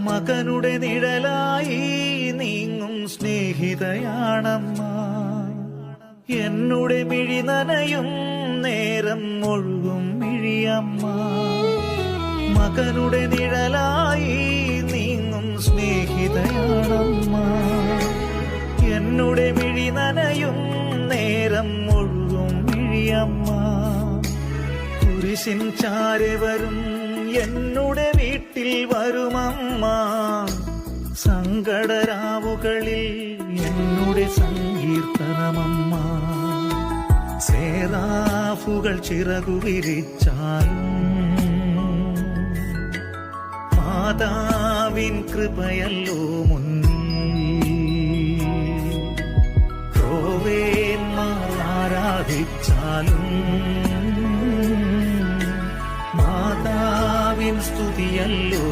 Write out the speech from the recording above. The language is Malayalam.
മകനുടെ നിഴലായി നീങ്ങും സ്നേഹിതയാണമ്മ. എന്നുടെ മിഴി നനയും നേരം ഒഴുകും മിഴിയമ്മ. മകനുടെ നിഴലായി നീങ്ങും സ്നേഹിതയാണമ്മ. എന്നുടെ മിഴി നനയും നേരം ഒഴുകും മിഴിയമ്മ. കുരിശിൻ ചാരെ വരും എന്നുടെ വീട്ടിൽ വരുമമ്മ. സങ്കടരാവുകളിൽ എന്നുടെ സങ്കീർത്തനമമ്മ. സേറാഫുകൾ ചിറകു വിരിച്ചാലും മാതാവിൻ കൃപയല്ലോ മുന്നിൽ. ആരാധിച്ചാലും സ്തുതിയല്ലോ